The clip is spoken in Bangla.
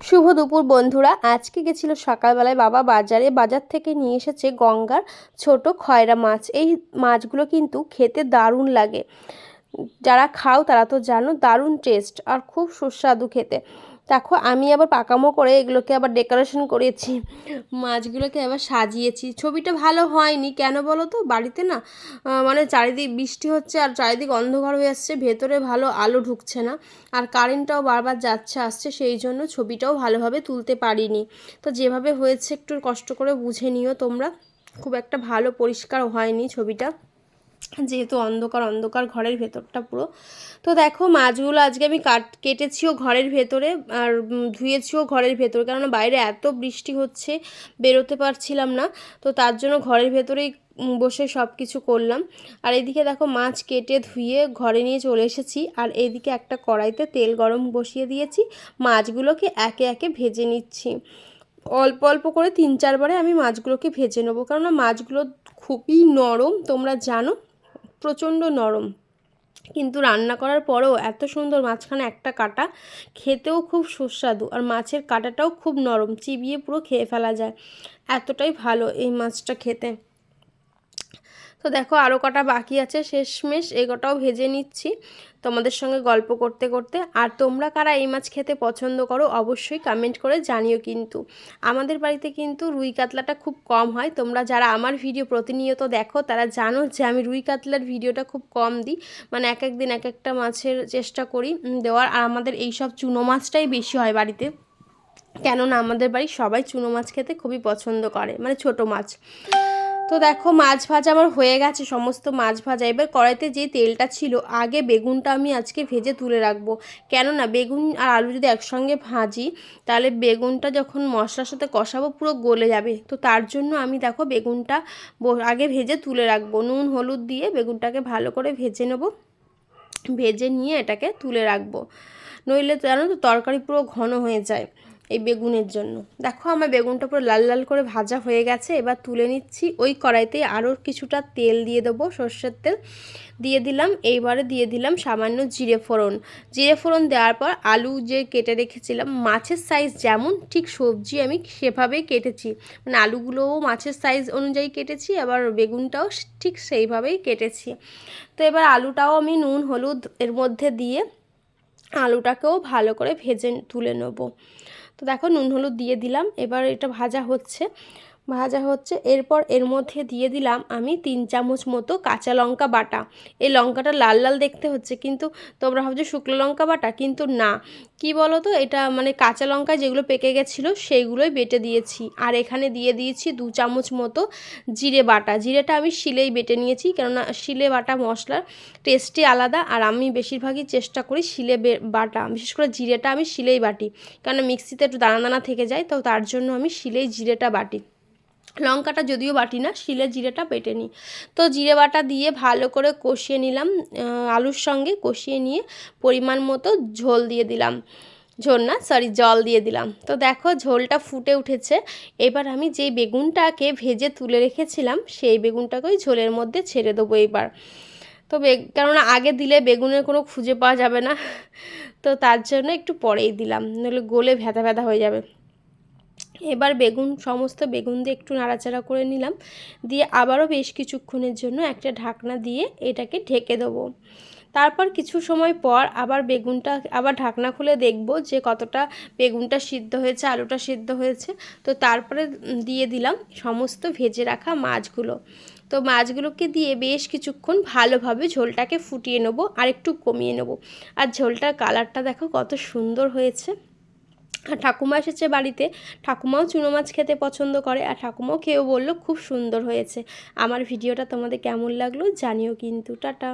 শুভ দুপুর, বন্ধুরা। আজকে গেছিল সকালবেলায় বাবা বাজারে, বাজার থেকে নিয়ে এসেছে গঙ্গার ছোট খয়রা মাছ। এই মাছগুলো কিন্তু খেতে দারুণ লাগে। যারা খাও তারা তো জানো, দারুণ টেস্ট আর খুব সুস্বাদু খেতে। দেখো, আমি আবার পাকামো করে এগুলোকে আবার ডেকোরেশন করেছি। মাছগুলোকে আবার সাজিয়েছি। ছবিটা ভালো হয়নি, কেন বলো তো? বাড়িতে না মানে চারিদিক বৃষ্টি হচ্ছে আর চারিদিক অন্ধকার হয়ে আসছে, ভেতরে ভালো আলো ঢুকছে না। আর কারেন্টটাও বারবার যাচ্ছে, আসছে, সেই জন্য ছবিটাও ভালোভাবে তুলতে পারিনি। তো যেভাবে হয়েছে, একটু কষ্ট করে বুঝে নিও তোমরা। খুব একটা ভালো পরিষ্কার হয়নি ছবিটা। যেহেতু অন্ধকার অন্ধকার ঘরের ভেতরটা পুরো। তো দেখো, মাছগুলো আজকে আমি কাট, কেটেছিও ঘরের ভেতরে আর ধুয়েছিও ঘরের ভেতরে। কেননা বাইরে এত বৃষ্টি হচ্ছে, বেরোতে পারছিলাম না। তো তার জন্য ঘরের ভেতরেই বসে সব কিছু করলাম। আর এদিকে দেখো, মাছ কেটে ধুয়ে ঘরে নিয়ে চলে এসেছি। আর এইদিকে একটা কড়াইতে তেল গরম বসিয়ে দিয়েছি। মাছগুলোকে একে একে ভেজে নিচ্ছি। অল্প অল্প করে তিন, চারবারে আমি মাছগুলোকে ভেজে নেব। কেননা মাছগুলো খুবই নরম, তোমরা জানো। প্রচণ্ড নরম। কিন্তু রান্না করার পরেও এত সুন্দর মাছখানে একটা কাটা খেতেও খুব সুস্বাদু আর মাছের কাটাটাও খুব নরম, চিবিয়ে পুরো খেয়ে ফেলা যায়। এতটাই ভালো এই মাছটা খেতে। তো দেখো আরও কটা বাকি আছে, শেষমেশ এই কটাও ভেজে নিচ্ছি তোমাদের সঙ্গে গল্প করতে করতে। আর তোমরা কারা এই মাছ খেতে পছন্দ করো অবশ্যই কমেন্ট করে জানিও কিন্তু। আমাদের বাড়িতে কিন্তু রুই কাতলাটা খুব কম হয়। তোমরা যারা আমার ভিডিও প্রতিনিয়ত দেখো, তারা জানো যে আমি রুই কাতলার ভিডিওটা খুব কম দিই। মানে এক এক দিন এক একটা মাছের চেষ্টা করি দেওয়ার। আর আমাদের এই সব চুনো মাছটাই বেশি হয় বাড়িতে। কেননা আমাদের বাড়ির সবাই চুনো মাছ খেতে খুবই পছন্দ করে মানে ছোট মাছ। তো দেখো মাছ ভাজা আমার হয়ে গেছে, সমস্ত মাছ ভাজা। এবার কড়াইতে যে তেলটা ছিল, আগে বেগুনটা আমি আজকে ভেজে তুলে রাখব। কেননা বেগুন আর আলু যদি একসঙ্গে ভাজি, তাহলে বেগুনটা যখন মশলার সাথে কষাবো, পুরো গলে যাবে। তো তার জন্য আমি দেখো বেগুনটা আগে ভেজে তুলে রাখব। নুন, হলুদ দিয়ে বেগুনটাকে ভালো করে ভেজে নেব। ভেজে নিয়ে এটাকে তুলে রাখব। নইলে জানো তো তরকারি পুরো ঘন হয়ে যায়। এই বেগুনের জন্য। দেখো আমার বেগুনটা পুরো লাল লাল করে ভাজা হয়ে গেছে। এবার তুলে নিচ্ছি ওই কড়াইতে আরও কিছুটা তেল দিয়ে দেবো, সর্ষের তেল দিয়ে দিলাম। এইবারে দিয়ে দিলাম সামান্য জিরে ফোড়ন। জিরে ফোড়ন দেওয়ার পর আলু যে কেটে রেখেছিলাম, মাছের সাইজ যেমন, ঠিক সবজি আমি সেভাবেই কেটেছি। মানে আলুগুলোও মাছের সাইজ অনুযায়ী কেটেছি, আবার বেগুনটাও ঠিক সেইভাবেই কেটেছি। তো এবার আলুটাও আমি নুন, হলুদ এর মধ্যে দিয়ে আলুটাকেও ভালো করে ভেজে তুলে নেব। তো দেখো নুন হলুদ দিয়ে দিলাম। এবার এটা ভাজা হচ্ছে। ভাজা হচ্ছে। এরপর এর মধ্যে দিয়ে দিলাম আমি তিন চামচ মতো কাঁচা লঙ্কা বাটা। এই লঙ্কাটা লাল লাল দেখতে হচ্ছে, কিন্তু তোমরা ভাবছ শুকনো লঙ্কা বাটা, কিন্তু না। কি বলো তো এটা মানে কাঁচা লঙ্কা যেগুলো পেকে গেছিল, সেইগুলোই বেটে দিয়েছি। আর এখানে দিয়ে দিয়েছি দু চামচ মতো জিরে বাটা। জিরেটা আমি শিলেই বেটে নিয়েছি, কেননা শিলে বাটা মশলার টেস্টই আলাদা। আর আমি বেশিরভাগই চেষ্টা করি শিলে বাটা। বিশেষ করে জিরেটা আমি শিলেই বাটি, কেননা মিক্সিতে একটু দানা দানা থেকে যায়, তো তার জন্য আমি শিলেই জিরেটা বাটি। লঙ্কাটা যদিও বাটি না, শিলে জিরেটা বেটে নিই। তো জিরে বাটা দিয়ে ভালো করে কষিয়ে নিলাম আলুর সঙ্গে কষিয়ে নিয়ে পরিমাণ মতো ঝোল দিয়ে দিলাম। ঝোল না সরি জল দিয়ে দিলাম। তো দেখো ঝোলটা ফুটে উঠেছে। এবার আমি যেই বেগুনটাকে ভেজে তুলে রেখেছিলাম, সেই বেগুনটাকেই ঝোলের মধ্যে ছেড়ে দেবো এবার। তো কেননা আগে দিলে বেগুনের কোনো খুঁজে পাওয়া যাবে না। তো তার জন্য একটু পরেই দিলাম নাহলে গোলে ভেদা ভেদা হয়ে যাবে। এবার বেগুন, সমস্ত বেগুন দিয়ে একটু নাড়াচাড়া করে নিলাম। দিয়ে আবারও বেশ কিছুক্ষণের জন্য একটা ঢাকনা দিয়ে এটাকে ঢেকে দেবো। তারপর কিছু সময় পর আবার বেগুনটা, আবার ঢাকনা খুলে দেখব যে কতটা বেগুনটা সিদ্ধ হয়েছে, আলুটা সিদ্ধ হয়েছে। তো তারপরে দিয়ে দিলাম সমস্ত ভেজে রাখা মাছগুলো। তো মাছগুলোকে দিয়ে বেশ কিছুক্ষণ ভালোভাবে ঝোলটাকে ফুটিয়ে নেব আর একটু কমিয়ে নেব। আর ঝোলটার কালারটা দেখো কত সুন্দর হয়েছে। আর ঠাকুমা এসেছে বাড়িতে। ঠাকুমাও চুনো মাছ খেতে পছন্দ করে আর ঠাকুমাও খেয়েও বলল, খুব সুন্দর হয়েছে। আমার ভিডিওটা তোমাদের কেমন লাগল জানিও কিন্তু। টাটা।